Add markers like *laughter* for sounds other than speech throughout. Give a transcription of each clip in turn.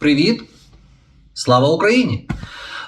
Привіт! Слава Україні!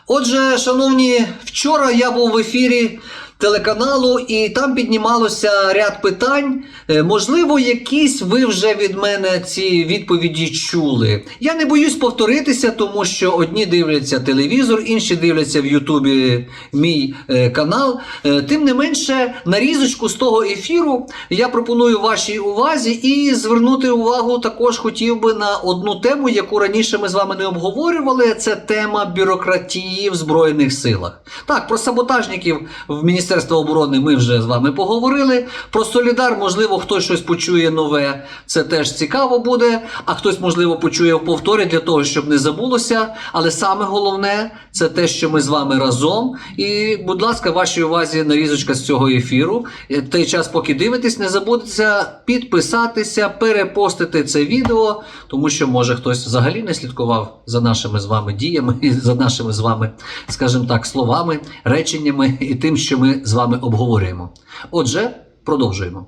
Отже, шановні, вчора я був в ефірі телеканалу, і там піднімалося ряд питань. Е, Можливо, якісь ви вже від мене ці відповіді чули. Я не боюсь повторитися, тому що одні дивляться телевізор, інші дивляться в Ютубі мій е, канал. Е, Тим не менше, нарізочку з того ефіру я пропоную вашій увазі і звернути увагу також хотів би на одну тему, яку раніше ми з вами не обговорювали. Це тема бюрократії в Збройних силах. Так, про саботажників в Міністерстві оборони ми вже з вами поговорили. Про Солідар, можливо, хтось щось почує нове. Це теж цікаво буде. А хтось, можливо, почує в повторі для того, щоб не забулося. Але саме головне це те, що ми з вами разом. І, будь ласка, вашій увазі нарізочка з цього ефіру. Е, Той час, поки дивитесь, не забудьте підписатися, перепостити це відео, тому що може хтось взагалі не слідкував за нашими з вами діями *laughs* за нашими з вами, скажімо так, словами, реченнями і тим, що ми з вами обговорюємо. Отже, продовжуємо.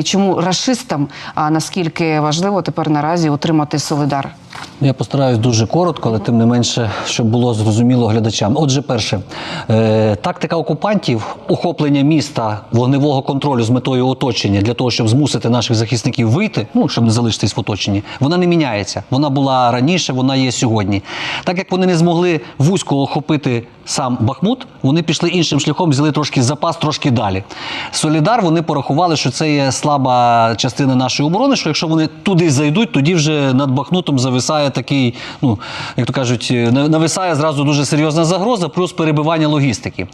І чому расистам а наскільки важливо тепер наразі отримати солидар? Я постараюсь дуже коротко, але тим не менше, щоб було зрозуміло глядачам. Отже, перше, е, тактика окупантів охоплення міста вогневого контролю з метою оточення для того, щоб змусити наших захисників вийти, ну щоб не залишитись в оточенні, вона не міняється. Вона була раніше, вона є сьогодні. Так як вони не змогли вузько охопити сам Бахмут, вони пішли іншим шляхом, взяли трошки запас, трошки далі. Солідар вони порахували, що це є слаба частина нашої оборони. Що якщо вони туди зайдуть, тоді вже над Бахмутом зависає такий, ну як то кажуть, на- нависає зразу дуже серйозна загроза, плюс перебивання логістики.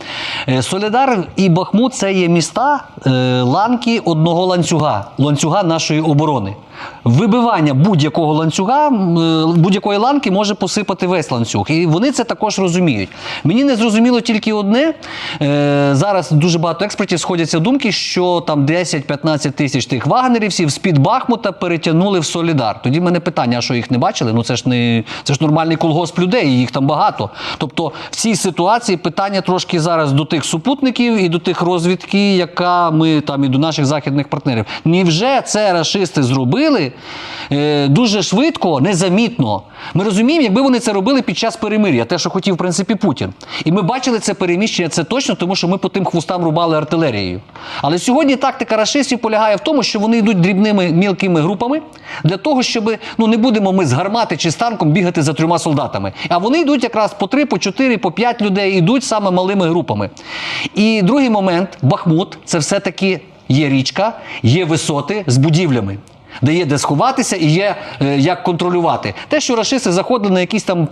Е, Солідар і Бахмут це є міста е, ланки одного ланцюга, ланцюга нашої оборони. Вибивання будь-якого ланцюга, е, будь-якої ланки може посипати весь ланцюг. І вони це також розуміють. Мені не зрозуміло тільки одне. Е, зараз дуже багато експертів сходяться думки, що там 10-15 тисяч тих вагнерівців з-під Бахмута перетягнули в Солідар. Тоді в мене питання, а що їх не бачили? Ну це ж не це ж нормальний колгосп людей, їх там багато. Тобто в цій ситуації питання трошки зараз до тих супутників і до тих розвідки, яка ми там і до наших західних партнерів. Невже це рашисти зробили е, дуже швидко, незамітно? Ми розуміємо, якби вони це робили під час перемир'я, те, що хотів в принципі Путін. І ми бачили це переміщення, це точно, тому що ми по тим хвостам рубали артилерією. Але сьогодні тактика рашистів полягає в тому, що вони йдуть дрібними мілкими групами для того, щоб ну не будемо ми з гармати чи з танком бігати за трьома солдатами. А вони йдуть якраз по три, по чотири, по п'ять людей, йдуть саме малими групами. І другий момент Бахмут це все-таки є річка, є висоти з будівлями. Де є де сховатися і є е, як контролювати. Те, що рашисти заходили на якісь там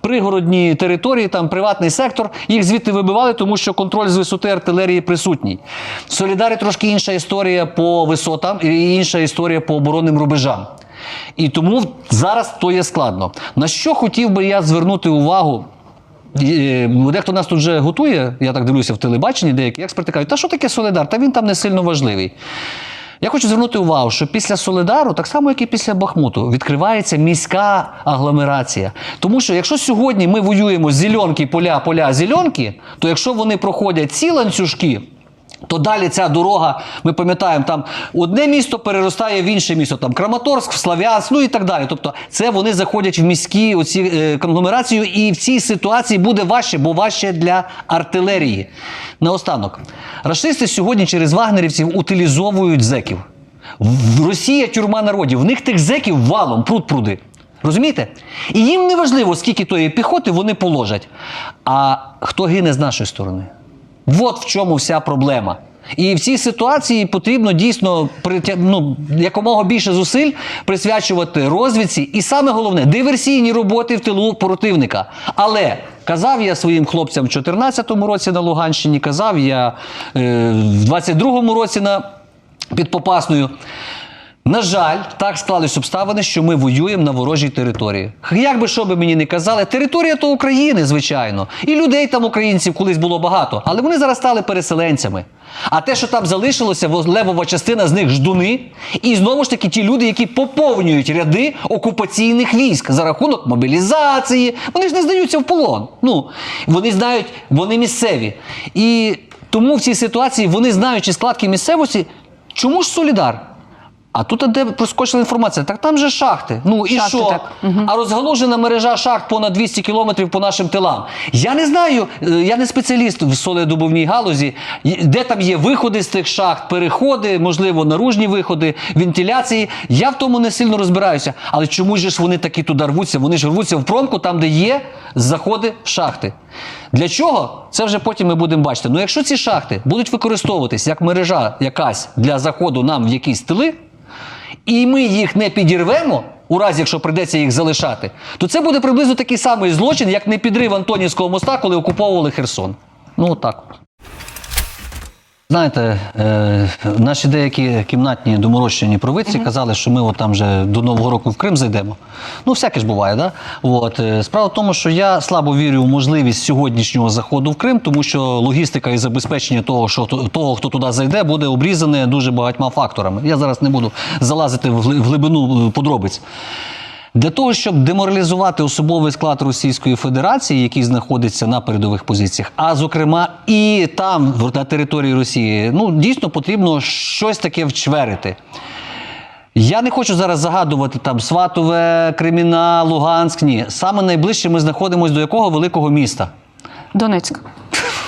пригородні території, там приватний сектор, їх звідти вибивали, тому що контроль з висоти артилерії присутній. В Солідарі трошки інша історія по висотам і інша історія по оборонним рубежам. І тому зараз то є складно. На що хотів би я звернути увагу? Е, Дехто нас тут вже готує, я так дивлюся в телебаченні, деякі експерти кажуть, та що таке Солидар? Та він там не сильно важливий. Я хочу звернути увагу, що після Солидару, так само як і після Бахмуту, відкривається міська агломерація. Тому що якщо сьогодні ми воюємо зеленки, поля, поля, зеленки, то якщо вони проходять ці ланцюжки, то далі ця дорога, ми пам'ятаємо, там одне місто переростає в інше місто, там Краматорськ, Славянськ, ну і так далі. Тобто, це вони заходять в міські оці е, конгломерацію, і в цій ситуації буде важче, бо важче для артилерії. Наостанок, рашисти сьогодні через вагнерівців утилізовують зеків. В Росія тюрма народів. В них тих зеків валом, пруд пруди. Розумієте? І їм не важливо, скільки тої піхоти вони положать. А хто гине з нашої сторони? От в чому вся проблема. І в цій ситуації потрібно дійсно ну, якомога більше зусиль присвячувати розвідці, і саме головне диверсійні роботи в тилу противника. Але казав я своїм хлопцям в 2014 році на Луганщині, казав я е, в 22-му році на під Попасною. На жаль, так склались обставини, що ми воюємо на ворожій території. Як би що би мені не казали, територія то України, звичайно. І людей там українців колись було багато, але вони зараз стали переселенцями. А те, що там залишилося, во- левова частина з них ждуни, і знову ж таки ті люди, які поповнюють ряди окупаційних військ за рахунок мобілізації, вони ж не здаються в полон. Ну вони знають, вони місцеві. І тому в цій ситуації вони знаючи складки місцевості, чому ж солідар? А тут де проскочила інформація, так там же шахти. Ну і Шахти, що? так. А розгалужена мережа шахт понад 200 кілометрів по нашим тилам. Я не знаю, е, я не спеціаліст в соледобувній галузі, де там є виходи з тих шахт, переходи, можливо, наружні виходи, вентиляції. Я в тому не сильно розбираюся. Але чому ж вони такі туди рвуться? Вони ж рвуться в промку, там, де є заходи в шахти. Для чого? Це вже потім ми будемо бачити. Ну, якщо ці шахти будуть використовуватись як мережа якась для заходу нам в якісь тили, і ми їх не підірвемо, у разі якщо прийдеться їх залишати, то це буде приблизно такий самий злочин, як не підрив Антонівського моста, коли окуповували Херсон. Ну, так. Знаєте, е, наші деякі кімнатні доморощені провидці казали, що ми от там вже до Нового року в Крим зайдемо. Ну, всяке ж буває, да? От, е, справа в тому, що я слабо вірю в можливість сьогоднішнього заходу в Крим, тому що логістика і забезпечення того, що того, хто туди зайде, буде обрізане дуже багатьма факторами. Я зараз не буду залазити в глибину е, подробиць. Для того, щоб деморалізувати особовий склад Російської Федерації, який знаходиться на передових позиціях, а зокрема і там, на території Росії, ну дійсно потрібно щось таке вчверити. Я не хочу зараз загадувати там Сватове, Креміна, Луганськ. Ні. Саме найближче ми знаходимося до якого великого міста? Донецьк.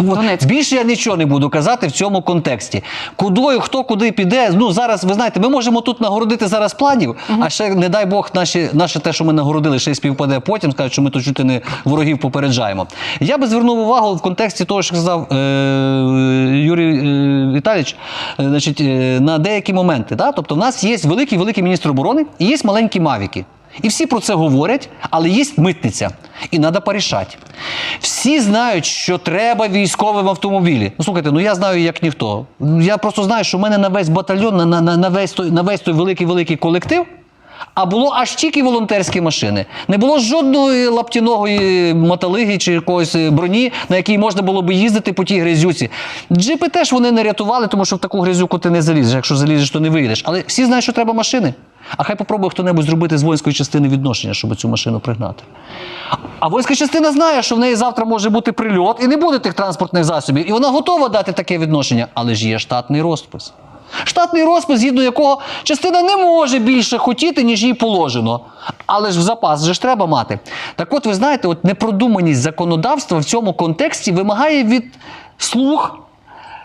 Донецьк. Більше я нічого не буду казати в цьому контексті. Кудою, хто куди піде. Ну зараз ви знаєте, ми можемо тут нагородити зараз планів, а ще не дай Бог, наші, наше те, що ми нагородили, ще й співпаде потім. Скажуть, що ми тут чути не ворогів попереджаємо. Я би звернув увагу в контексті того, що сказав е, Юрій е, Віталійович, е, значить, е, на деякі моменти. Да? Тобто, в нас є великий великий міністр оборони і є маленькі мавіки. І всі про це говорять, але є митниця, і треба порішати. Всі знають, що треба військовим автомобілі. Ну слухайте, ну я знаю як ніхто. Я просто знаю, що в мене на весь батальйон, на, на, на, весь той, на весь той великий великий колектив. А було аж тільки волонтерські машини. Не було жодної лаптяної моталиги чи якоїсь е, броні, на якій можна було би їздити по тій грязюці. Джипи теж вони не рятували, тому що в таку грязюку ти не залізеш. Якщо залізеш, то не вийдеш. Але всі знають, що треба машини. А хай попробує хто-небудь зробити з воїнської частини відношення, щоб цю машину пригнати. А воїнська частина знає, що в неї завтра може бути прильот і не буде тих транспортних засобів. І вона готова дати таке відношення, але ж є штатний розпис. Штатний розпис, згідно якого частина не може більше хотіти, ніж їй положено. Але ж в запас же ж треба мати. Так от, ви знаєте, от непродуманість законодавства в цьому контексті вимагає від слуг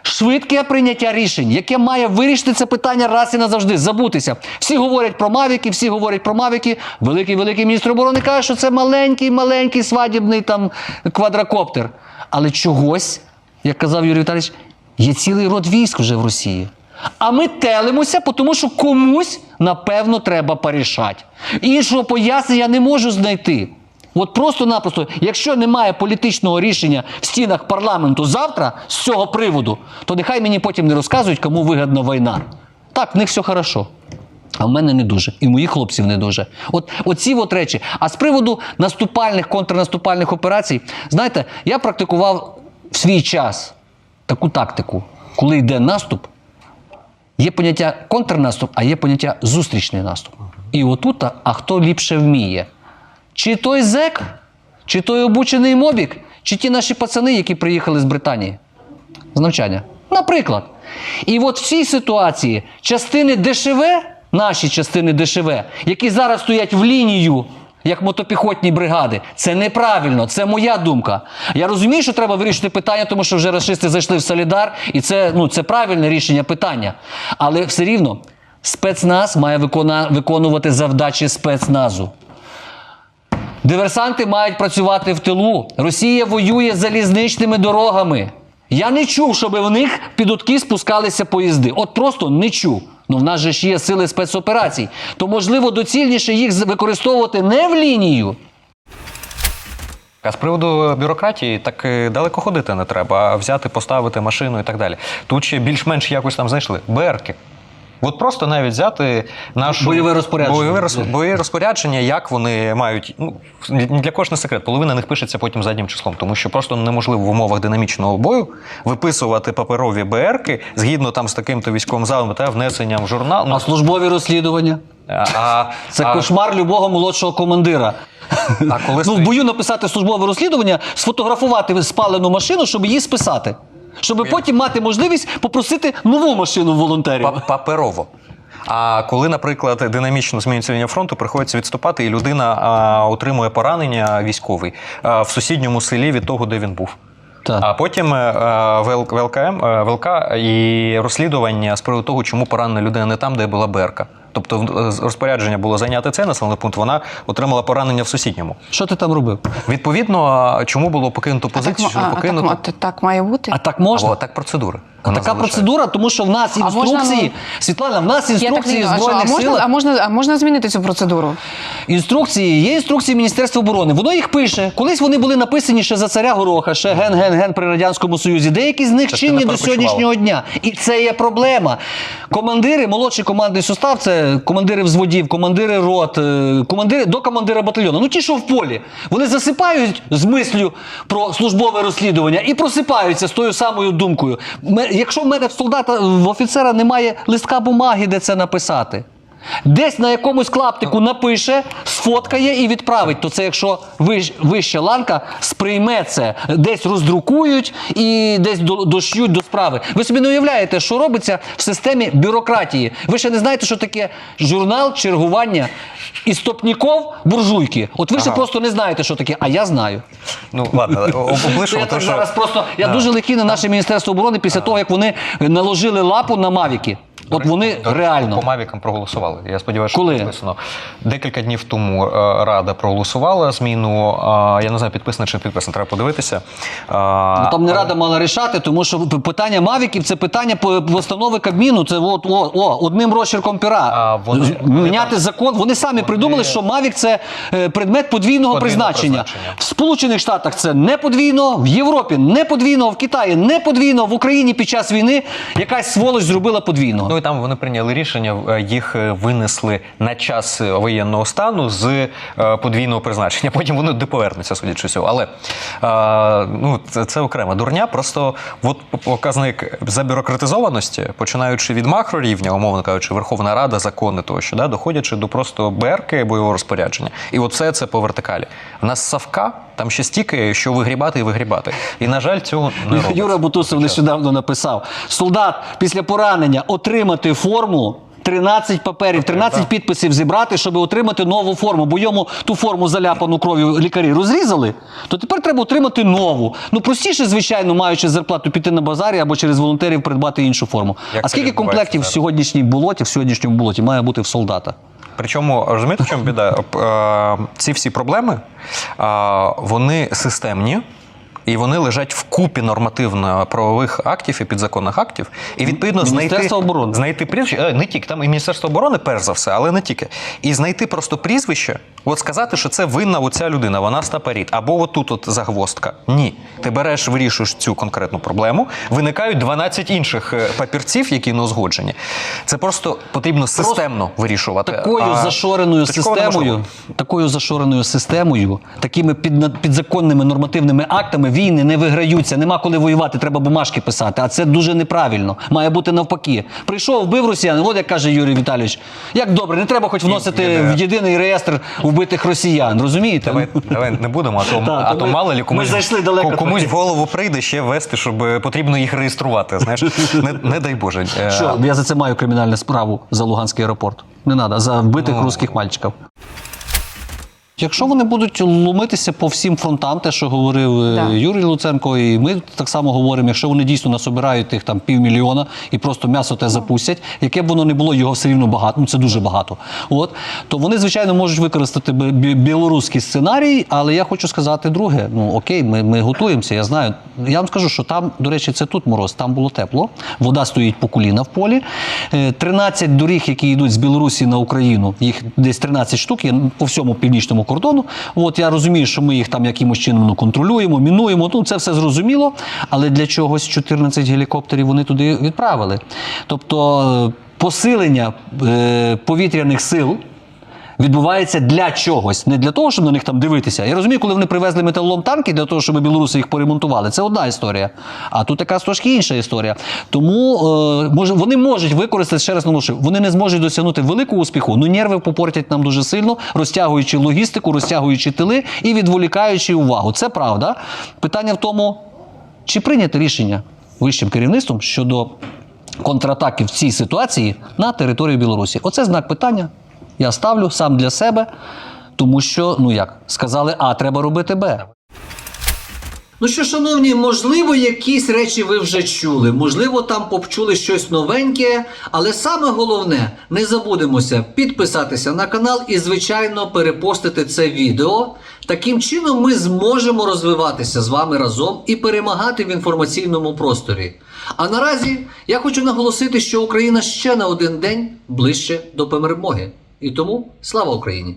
швидке прийняття рішень, яке має вирішити це питання раз і назавжди, забутися. Всі говорять про мавіки, всі говорять про мавіки. Великий великий міністр оборони каже, що це маленький, маленький свадібний там квадрокоптер. Але чогось, як казав Юрій Віталійович, є цілий род військ вже в Росії. А ми телимося, тому що комусь, напевно, треба порішати. Іншого пояснення я не можу знайти. От просто-напросто, якщо немає політичного рішення в стінах парламенту завтра з цього приводу, то нехай мені потім не розказують, кому вигідна війна. Так, в них все хорошо. А в мене не дуже, і моїх хлопців не дуже. От оці от речі. А з приводу наступальних, контрнаступальних операцій, знаєте, я практикував в свій час таку тактику, коли йде наступ, Є поняття контрнаступ, а є поняття зустрічний наступ. І отут, а- хто ліпше вміє? Чи той зек, чи той обучений мобік, чи ті наші пацани, які приїхали з Британії з навчання. Наприклад. І от в цій ситуації частини ДШВ, наші частини ДШВ, які зараз стоять в лінію, як мотопіхотні бригади, це неправильно, це моя думка. Я розумію, що треба вирішити питання, тому що вже расисти зайшли в Солідар, і це, ну, це правильне рішення питання. Але все рівно спецназ має викона- виконувати завдачі спецназу. Диверсанти мають працювати в тилу. Росія воює залізничними дорогами. Я не чув, щоб в них під утки спускалися поїзди. От просто не чув. Ну в нас же ж є сили спецоперацій. То можливо доцільніше їх використовувати не в лінію. А з приводу бюрократії, так е, далеко ходити не треба, а взяти, поставити машину і так далі. Тут ще більш-менш якось там знайшли. БРки. От просто навіть взяти нашу Бойове розпорядження. бойове, роз- бойове розпорядження, як вони мають. Ну для кого ж не секрет, половина них пишеться потім заднім числом, тому що просто неможливо в умовах динамічного бою виписувати паперові БРки згідно там з таким-то військовим залом та внесенням в журнал. Ну, службові розслідування а, це а, кошмар любого молодшого командира. А коли ну, в бою написати службове розслідування, сфотографувати спалену машину, щоб її списати. Щоб потім мати можливість попросити нову машину в волонтерів. па- паперово. А коли, наприклад, динамічно змінюється лінія фронту, приходиться відступати, і людина а, отримує поранення військовий а, в сусідньому селі від того, де він був. Так. А потім е, ВЛ- ВЛКМ, е, ВЛК і розслідування з приводу того, чому поранена людина не там, де була БРК. Тобто розпорядження було зайняти цей населений пункт, вона отримала поранення в сусідньому. Що ти там робив? Відповідно, чому було покинуто позицію, що а, не а покинуто? так, а так має бути? А так можна? Або так процедура. А така процедура, тому що в нас А можна, інструкції, ну, Світлана, в нас Я так інструкції не- а, що, а можна, сил. а можна, а можна змінити цю процедуру? Інструкції є інструкції Міністерства оборони. Воно їх пише. Колись вони були написані ще за царя Гороха, ще ген, ген, ген при радянському союзі. Деякі з них чинні до сьогоднішнього дня. І це є проблема. Командири, молодший командний состав, це командири взводів, командири рот, е, командири до командира батальйону. Ну ті, що в полі, вони засипають з мислю про службове розслідування і просипаються з тою самою думкою. Якщо в мене в солдата в офіцера немає листка бумаги, де це написати. Десь на якомусь клаптику напише, сфоткає і відправить. То це якщо вищ, вища ланка сприйме це, десь роздрукують і десь до, дошьють до справи. Ви собі не уявляєте, що робиться в системі бюрократії. Ви ще не знаєте, що таке журнал чергування істопніков буржуйки. От ви ще просто не знаєте, що таке, а я знаю. Ну ладно, *laughs* То я так що зараз просто я Да. дуже лихий на наше міністерство оборони після того, як вони наложили лапу на мавіки. От вони До реально. по Мавікам проголосували. Я сподіваюся, що Коли? підписано. Декілька днів тому е, Рада проголосувала зміну. е, Я не знаю, підписано чи не підписано, треба подивитися. Ну, там не рада мала рішати, тому що питання мавіків це питання постанови Кабміну. Це от, о, о, одним розчерком пера. А, вони- Міняти там- закон. Вони самі придумали, що мавік це е, предмет подвійного, Подвійного призначення. призначення. В Сполучених Штатах це не подвійно, в Європі не подвійно, в Китаї не подвійно, в Україні під час війни якась сволоч зробила подвійного. І там вони прийняли рішення, е, їх е, винесли на час е, воєнного стану з подвійного призначення. *laughs* Потім вони де повернуться, судячи всього. Але ну, це, це окрема дурня. Просто от показник забюрократизованості, починаючи від макрорівня, умовно кажучи, Верховна Рада, закони тощо, да, доходячи до просто БРК бойового розпорядження. І от все це по вертикалі. В нас Савка, там ще стільки, що вигрібати і вигрібати. І, на жаль, цього не робиться. Юра Бутусов нещодавно написав: солдат після поранення отримати форму. 13 паперів, 13 підписів зібрати, щоб отримати нову форму. Бо йому ту форму заляпану кров'ю лікарі розрізали, то тепер треба отримати нову. Ну простіше, звичайно, маючи зарплату, піти на базарі або через волонтерів придбати іншу форму. Як а скільки комплектів в сьогоднішній болоті, в сьогоднішньому болоті має бути в солдата? Причому розумієте, в чому біда? Е, Ці всі проблеми вони системні. І вони лежать в купі нормативно-правових актів і підзаконних актів. І відповідно знайти, оборони. знайти прізвище, е, не тільки там і Міністерство оборони, перш за все, але не тільки. І знайти просто прізвище, от сказати, що це винна оця людина, вона стапаріт, або отут от загвоздка. Ні. Ти береш, вирішуєш цю конкретну проблему. Виникають 12 інших е, папірців, які не узгоджені. Це просто потрібно системно вирішувати. Такою А зашореною системою, такою зашореною системою, такими підзаконними нормативними актами війни не виграються. Нема коли воювати, треба бумажки писати. А це дуже неправильно. Має бути навпаки. Прийшов, вбив росіян. От як каже Юрій Віталійович, як добре, не треба хоч вносити єдине. в єдиний реєстр вбитих росіян. Розумієте? Давай, давай не будемо, а то, Так, а то то ми- мало лі ми комусь, зайшли далеко комусь в голову прийде ще вести, щоб е, потрібно їх реєструвати. Знаєш, не, не дай Боже. Е, Що я за це маю кримінальну справу за Луганський аеропорт. Не треба, за вбитих Ну. русських мальчиків. Якщо вони будуть ломитися по всім фронтам, те, що говорив е, Да. Юрій Луценко, і ми так само говоримо, якщо вони дійсно насобирають тих там півмільйона і просто м'ясо те запустять, яке б воно не було, його все рівно багато, ну це дуже багато. От то вони, звичайно, можуть використати бі- бі- білоруський сценарій, але я хочу сказати друге: ну окей, ми, ми готуємося. Я знаю. Я вам скажу, що там, до речі, це тут мороз, там було тепло, вода стоїть по коліна в полі. Е, 13 доріг, які йдуть з Білорусі на Україну, їх десь 13 штук є по всьому північному кордону. От я розумію, що ми їх там якимось чином ну, контролюємо, мінуємо. Ну це все зрозуміло. Але для чогось 14 гелікоптерів вони туди відправили. Тобто е, посилення е, повітряних сил відбувається для чогось, не для того, щоб на них там дивитися. Я розумію, коли вони привезли металолом танки для того, щоб білоруси їх поремонтували. Це одна історія. А тут якраз трошки інша історія. Тому е, може вони можуть використати ще раз наголошую, вони не зможуть досягнути великого успіху. Ну нерви попортять нам дуже сильно, розтягуючи логістику, розтягуючи тили і відволікаючи увагу. Це правда. Питання в тому, чи прийняти рішення вищим керівництвом щодо контратаки в цій ситуації на територію Білорусі. Оце знак питання. Я ставлю сам для себе, тому що, ну як, сказали А, треба робити Б. Ну що, шановні, можливо, якісь речі ви вже чули, можливо, там почули щось новеньке, але саме головне, не забудемося підписатися на канал і, звичайно, перепостити це відео. Таким чином ми зможемо розвиватися з вами разом і перемагати в інформаційному просторі. А наразі я хочу наголосити, що Україна ще на один день ближче до перемоги. І тому слава Україні!